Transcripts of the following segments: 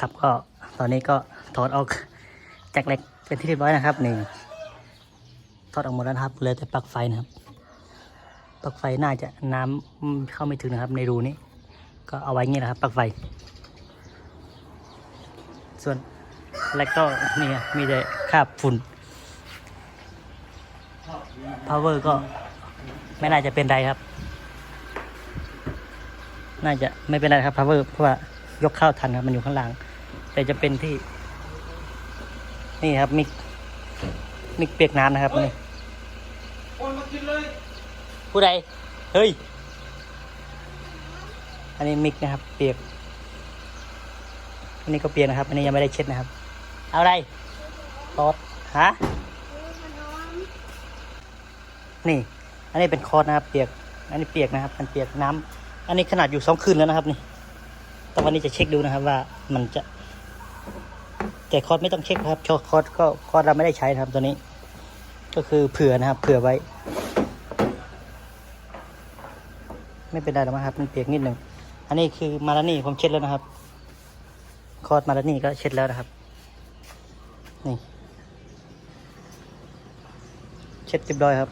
ครับก็ตอนนี้ก็ถอดออกจากเหล็กเป็นที่เรียบร้อยนะครับนี่ถอดออกหมดแล้วครับเหลือแต่ปลั๊กไฟนะครับปลั๊กไฟน่าจะน้ำเข้าไม่ถึงนะครับ ในรูนี้ ก็เอาไว้งี้นะครับปลั๊กไฟ ส่วนแล้วก็นี่มีแต่คราบฝุ่น power ก็ไม่น่าจะเป็นไรครับ น่าจะไม่เป็นไรครับ power เพราะว่ายกเข้าทันครับ มันอยู่ข้างล่าง แต่จะเป็นที่ นี่ครับมิกมิกเปียกน้ำนะครับนี่โอนมากินเลยผู้ใดเฮ้ย อันนี้มิกนะครับ เปียก อันนี้ก็เปียกนะครับ อันนี้ยังไม่ได้เช็ดนะครับ เอาอะไรคอร์สฮะนี่ อันนี้เป็นคอร์สนะครับ เปียก อันนี้เปียกนะครับ มันเปียกน้ำอันนี้ขนาดอยู่สองคืนแล้วนะครับ นี่ แต่วันนี้จะเช็คดูนะครับว่ามันจะ แต่คอร์สไม่ต้องเช็คครับชอคอร์สก็คอร์สเราไม่ได้ใช้นะครับตัวนี้ ก็คือเผื่อนะครับ เผื่อไว้ ไม่เป็นไรหรอกครับ มันเปียกนิดหนึ่งอันนี้คือมาลานี่ผมเช็ดแล้วนะครับ คอร์สมาลานี่ก็เช็ดแล้วนะครับ นี่ เช็ดเรียบร้อยครับ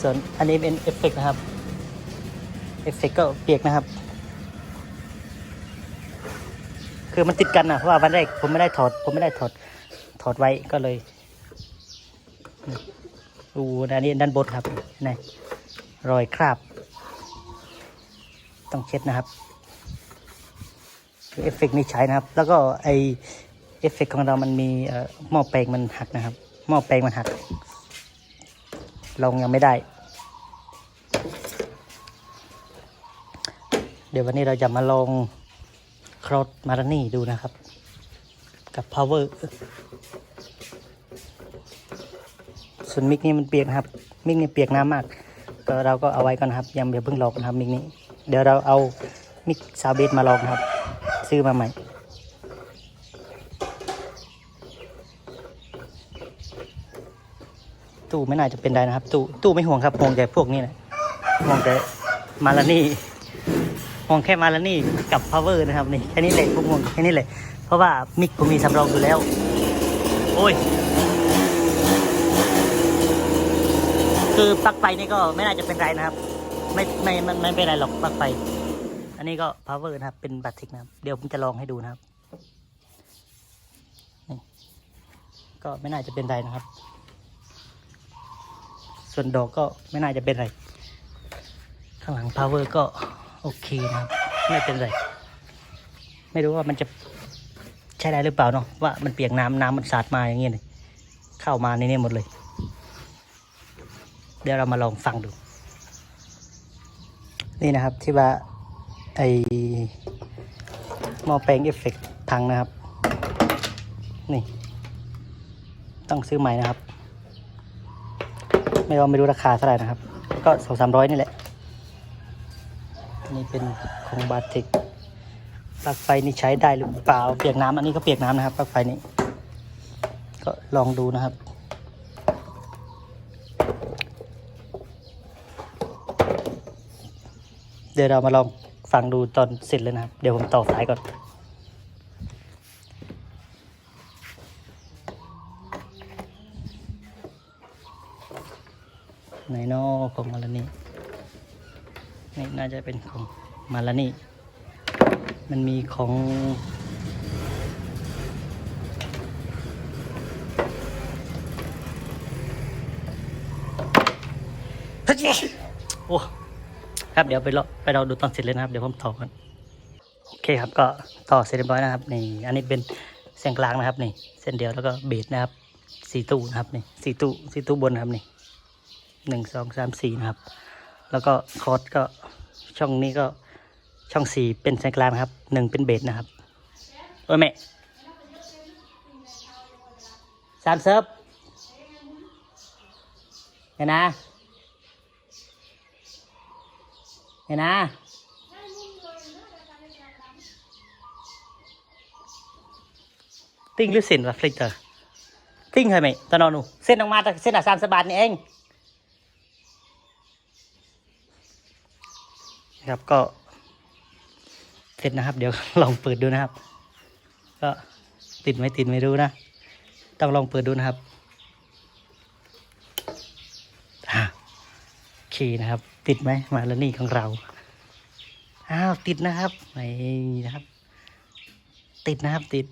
ส่วนอันนี้เป็นเอฟเฟกต์นะครับ เอฟเฟกต์ก็เปียกนะครับ คือมันติดกันนะเพราะว่าวันแรกผมไม่ได้ถอด ผมไม่ได้ถอด ถอดไว้ก็เลยดูอันนี้ด้านบนครับนี่รอยคราบ ต้องเช็ดนะครับเอฟเฟกต์นี่ใช้นะครับ แล้วก็ไอเอฟเฟกต์ของเรามันมีหม้อแปลงมันหักนะครับ หม้อแปลงมันหัก ลงยังไม่ได้ เดี๋ยววันนี้เราจะมาลอง ครอสมารานี่ดูนะครับ กับ power ส่วนมิกนี่มันเปียกนะครับ มิกนี่เปียกน้ำมาก ก็เราก็เอาไว้ก่อนนะครับ ยังอย่าเพิ่งลองนะครับมิกนี้ เดี๋ยวเราเอามิกซาวเบสมาลองครับ ซื้อมาใหม่ตู้ไม่น่าจะเป็นไรนะครับ ตู้ตู้ไม่ห่วงครับห่วงแต่พวกนี้แหละห่วงแต่มาลานี่ ห่วงแค่มาแลานี่กับ power นะครับนี่แค่นี้แหละผมห่วงแค่นี้แหละเพราะว่ามิกผมมีสำรองอยู่แล้ว โอ้ย คือปลั๊กไฟนี่ก็ไม่น่าจะเป็นไรนะครับ ไม่ไม่ไม่ไม่เป็นไรหรอกปลั๊กไฟ อันนี้ก็ power นะครับ เป็นบัตรทิกนะครับ เดี๋ยวผมจะลองให้ดูนะครับนี่ก็ไม่น่าจะเป็นไรนะครับ ส่วนดอกก็ไม่น่าจะเป็นไร ข้างหลัง power ก็ โอเคนะครับไม่เป็นไร ไม่รู้ว่ามันจะใช้ได้หรือเปล่าเนาะว่ามันเปียกน้ำน้ำมันสาดมาอย่างเงี้ยเลยเข้ามาในนี้หมดเลย เดี๋ยวเรามาลองฟังดู นี่นะครับที่ว่าไอหม้อแปลงเอฟเฟกต์พังนะครับ นี่ ต้องซื้อใหม่นะครับ ไม่ว่าไม่รู้ราคาเท่าไหร่นะครับ ก็สองสามร้อยนี่แหละ นี่เป็นของบาติกปลั๊กไฟนี่ใช้ได้หรือเปล่าเปียกน้ำอันนี้ก็เปียกน้ำนะครับปลั๊กไฟนี้ ก็ลองดูนะครับ เดี๋ยวเรามาลองฟังดูตอนเสร็จเลยนะครับ เดี๋ยวผมต่อสายก่อนไหนนอของมาลานี่ นี่น่าจะเป็นของมาลานี่ มันมีของโอ้ครับเดี๋ยวไปรอไปเราดูตอนเสร็จเลยนะครับ เดี๋ยวผมต่อกันโอเคครับก็ต่อเสร็จเรียบร้อยนะครับนี่อันนี้เป็นเส้นกลางนะครับนี่ เส้นเดียวแล้วก็เบสนะครับสี่ตู้นะครับนี่สี่ตู้สี่ตู้บนนะครับนี่หนึ่งสองสามสี่นะครับ แล้วก็คอร์สก็ช่องนี้ก็ช่องสี่เป็นไซกลางครับหนึ่งเป็นเบสนะครับ โอ้ยแม่สามเซิร์ฟเห็นนะเห็นนะติ้งหรือเส้นวะฟลิกเตอร์ติ้งใช่ไหมตอนนอนหนูเส้นออกมาแต่เส้นอะสามสบาทนี่เอง ครับก็เสร็จนะครับ เดี๋ยวลองเปิดดูนะครับ ก็ติดไหมติดไม่รู้นะ ต้องลองเปิดดูนะครับโอเคนะครับ ติดไหมมาแล้วนี่ของเราอ้าวติดนะครับนี่นะครับ ติดนะครับติด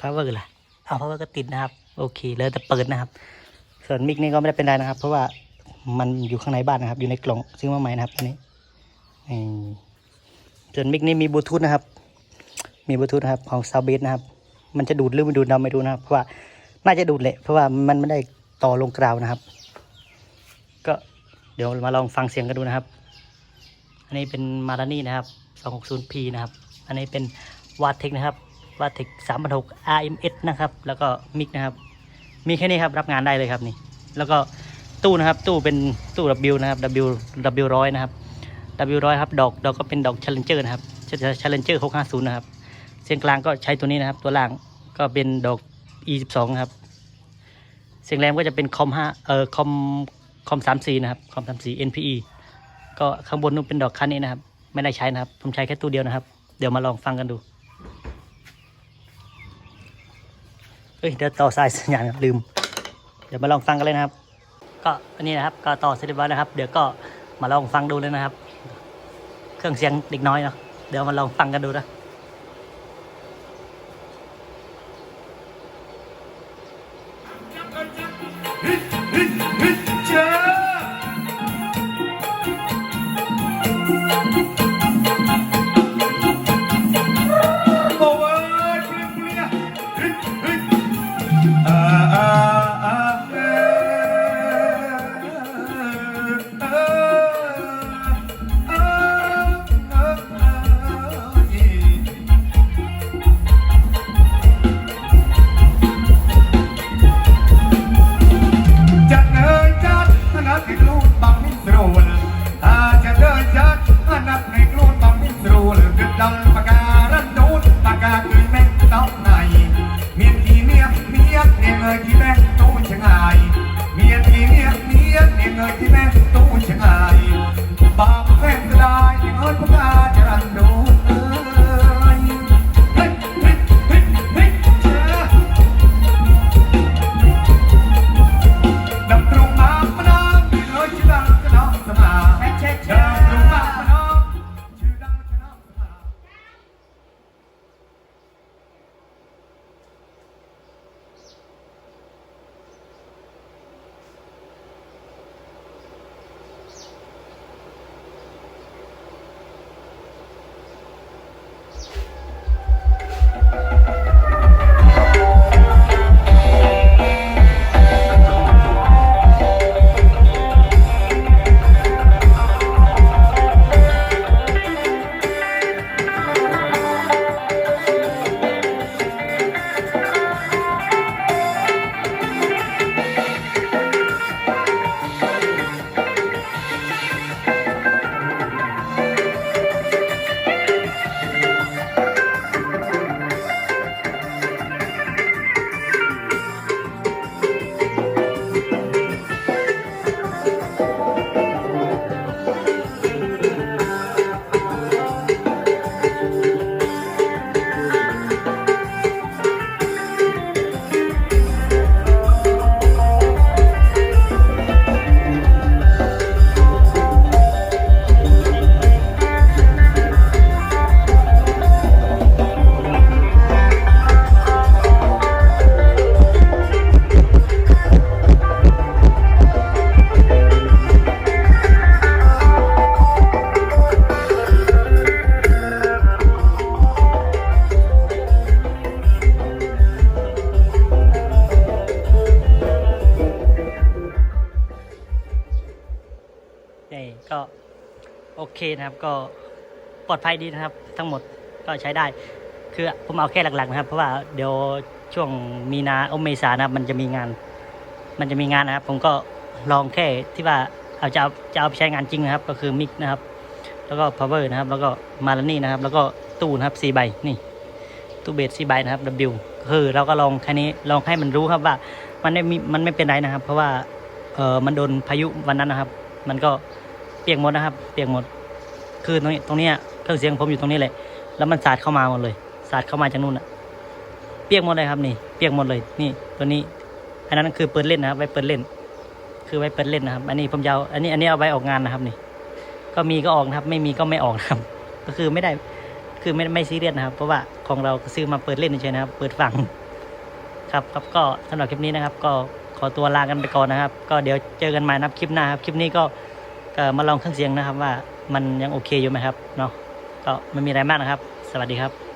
power ล่ะเอา power ก็ติดนะครับ โอเค แล้วแต่เปิดนะครับ ส่วนมิกนี่ก็ไม่ได้เป็นไรนะครับ เพราะว่า มันอยู่ข้างในบ้านนะครับ อยู่ในกล่องซื้อมาใหม่นะครับอันนี้ส่วนมิกนี่มีบลูทูธนะครับ มีบลูทูธนะครับของซาวเบสนะครับ มันจะดูดหรือไม่ดูดเราไม่รู้นะครับ เพราะว่าน่าจะดูดแหละเพราะว่ามันไม่ได้ต่อลงกราวนะครับ ก็เดี๋ยวมาลองฟังเสียงกันดูนะครับ อันนี้เป็นมารานี่นะครับ 260p นะครับ อันนี้เป็นวาเทคนะครับวาเทค3,600 RMS นะครับ แล้วก็มิกนะครับ มีแค่นี้ครับรับงานได้เลยครับนี่ แล้วก็ ตู้นะครับ ตู้เป็นตู้ W นะครับ W W ร้อยนะครับ W ร้อยครับ ดอกดอกก็เป็นดอก Challenger นะครับ Challenger 650 นะครับ เส้นกลางก็ใช้ตัวนี้นะครับ ตัวล่างก็เป็นดอก E 12 ครับ เสียงแรมก็จะเป็นคอม5เอ่อคอมคอม34 นะครับ คอม34 NPE ก็ข้างบนนู้นเป็นดอกคันนี้นะครับ ไม่ได้ใช้นะครับ ผมใช้แค่ตู้เดียวนะครับ เดี๋ยวมาลองฟังกันดูเอ้ยเดี๋ยวต่อสายสัญญาณครับลืม เดี๋ยวมาลองฟังกันเลยนะครับ ก็อันนี้นะครับก็ต่อเสร็จเรียบร้อยนะครับ เดี๋ยวก็มาลองฟังดูเลยนะครับ เครื่องเสียงเด็กน้อยเนาะเดี๋ยวมาลองฟังกันดูนะเรู เคนะครับ ก็ปลอดภัยดีนะครับ ทั้งหมดก็ใช้ได้ คือผมเอาแค่หลักๆนะครับ เพราะว่าเดี๋ยวช่วงมีนาอมเมษานะครับ มันจะมีงาน มันจะมีงานนะครับ ผมก็ลองแค่ที่ว่าเอาจะเอาจะเอาไปใช้งานจริงนะครับ ก็คือมิกนะครับ แล้วก็ power นะครับ แล้วก็มาลานี่นะครับ แล้วก็ตู้นะครับสี่ใบนี่ตู้เบสสี่ใบนะครับ W คือเราก็ลองแค่นี้ลองให้มันรู้ครับว่า มันไม่มีมันไม่เป็นไรนะครับ เพราะว่าเออมันโดนพายุวันนั้นนะครับ มันก็เปียกหมดนะครับ เปียกหมด คือตรงนี้ตรงนี้เครื่องเสียงผมอยู่ตรงนี้เลยแล้วมันสาดเข้ามาหมดเลยสาดเข้ามาจากนู่นอะเปียกหมดเลยครับนี่ เปียกหมดเลยนี่ตัวนี้ อันนั้นคือเปิดเล่นนะครับ ไว้เปิดเล่น คือไว้เปิดเล่นนะครับ อันนี้ผมยาวอันนี้อันนี้เอาไว้ออกงานนะครับนี่ ก็มีก็ออกนะครับ ไม่มีก็ไม่ออกนะครับ ก็คือไม่ได้คือไม่ไม่ซีเรียสนะครับ เพราะว่าของเราซื้อมาเปิดเล่นเฉยนะครับ เปิดฟังครับครับก็สำหรับคลิปนี้นะครับ ก็ขอตัวลากันไปก่อนนะครับ ก็เดี๋ยวเจอกันใหม่นะครับคลิปหน้าครับ คลิปนี้ก็ก็มาลองเครื่องเสียงนะครับว่า มันยังโอเคอยู่ไหมครับเนาะก็ไม่มีอะไรมากนะครับ สวัสดีครับ